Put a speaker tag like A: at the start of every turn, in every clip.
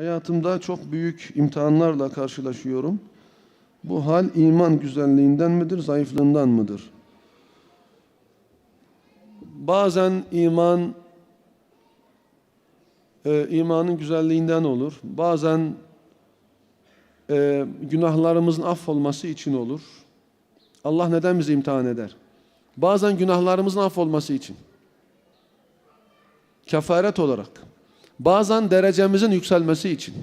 A: Hayatımda çok büyük imtihanlarla karşılaşıyorum. Bu hal iman güzelliğinden midir, zayıflığından mıdır? Bazen iman e, imanın güzelliğinden olur. Bazen e, günahlarımızın affolması için olur. Allah neden bizi imtihan eder? Bazen günahlarımızın affolması için. Kefaret olarak. Bazen derecemizin yükselmesi için.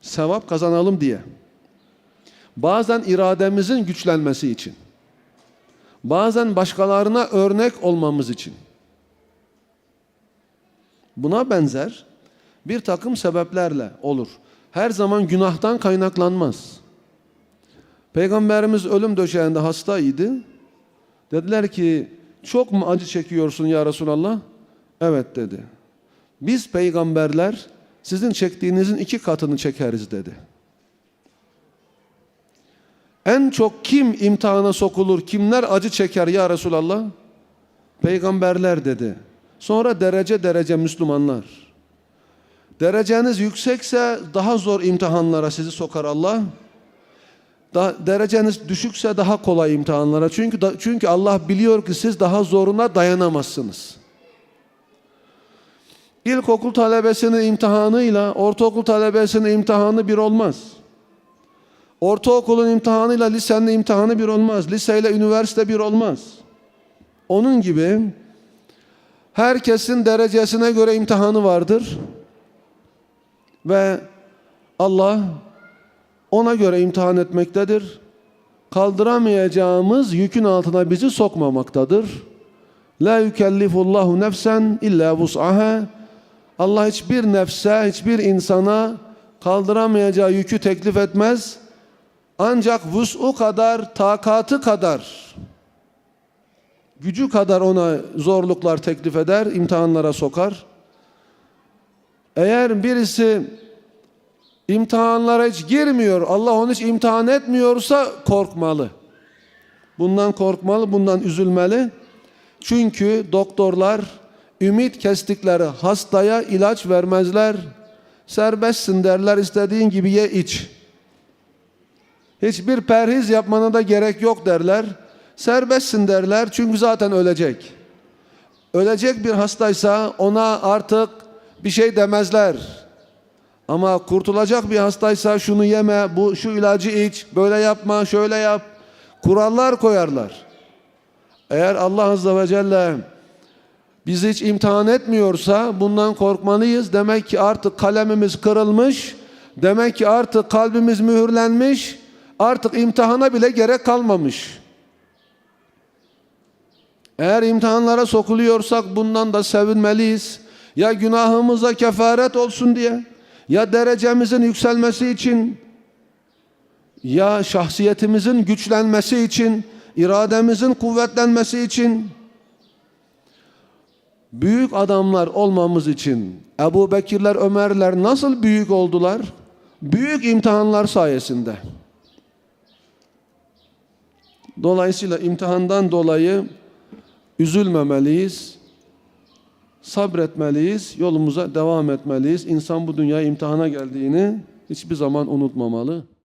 A: Sevap kazanalım diye. Bazen irademizin güçlenmesi için. Bazen başkalarına örnek olmamız için. Buna benzer bir takım sebeplerle olur. Her zaman günahtan kaynaklanmaz. Peygamberimiz ölüm döşeğinde hastaydı. Dediler ki çok mu acı çekiyorsun ya Resulallah? Evet dedi. Biz peygamberler sizin çektiğinizin iki katını çekeriz dedi. En çok kim imtihana sokulur, kimler acı çeker ya Resulallah? Peygamberler dedi. Sonra derece derece Müslümanlar. Dereceniz yüksekse daha zor imtihanlara sizi sokar Allah. Da, dereceniz düşükse daha kolay imtihanlara. Çünkü da, çünkü Allah biliyor ki siz daha zoruna dayanamazsınız. İlkokul talebesinin imtihanıyla ortaokul talebesinin imtihanı bir olmaz. Ortaokulun imtihanıyla lisenin imtihanı bir olmaz. Liseyle üniversite bir olmaz. Onun gibi herkesin derecesine göre imtihanı vardır. Ve Allah ona göre imtihan etmektedir. Kaldıramayacağımız yükün altına bizi sokmamaktadır. La yükellifullahu nefsen illa vus'aha. Allah hiçbir nefse, hiçbir insana kaldıramayacağı yükü teklif etmez. Ancak vus'u kadar, takatı kadar, gücü kadar ona zorluklar teklif eder, imtihanlara sokar. Eğer birisi imtihanlara hiç girmiyor, Allah onu hiç imtihan etmiyorsa korkmalı. Bundan korkmalı, bundan üzülmeli. Çünkü doktorlar ümit kestikleri hastaya ilaç vermezler. Serbestsin derler, istediğin gibi ye iç. Hiçbir perhiz yapmana da gerek yok derler. Serbestsin derler çünkü zaten ölecek. Ölecek bir hastaysa ona artık bir şey demezler. Ama kurtulacak bir hastaysa şunu yeme, bu şu ilacı iç, böyle yapma, şöyle yap. Kurallar koyarlar. Eğer Allah Azze ve Celle bizi hiç imtihan etmiyorsa bundan korkmalıyız. Demek ki artık kalemimiz kırılmış. Demek ki artık kalbimiz mühürlenmiş. Artık imtihana bile gerek kalmamış. Eğer imtihanlara sokuluyorsak bundan da sevinmeliyiz. Ya günahımıza kefaret olsun diye, ya derecemizin yükselmesi için, ya şahsiyetimizin güçlenmesi için, irademizin kuvvetlenmesi için, büyük adamlar olmamız için Ebu Bekirler, Ömerler nasıl büyük oldular? Büyük imtihanlar sayesinde. Dolayısıyla imtihandan dolayı üzülmemeliyiz, sabretmeliyiz, yolumuza devam etmeliyiz. İnsan bu dünyaya imtihana geldiğini hiçbir zaman unutmamalı.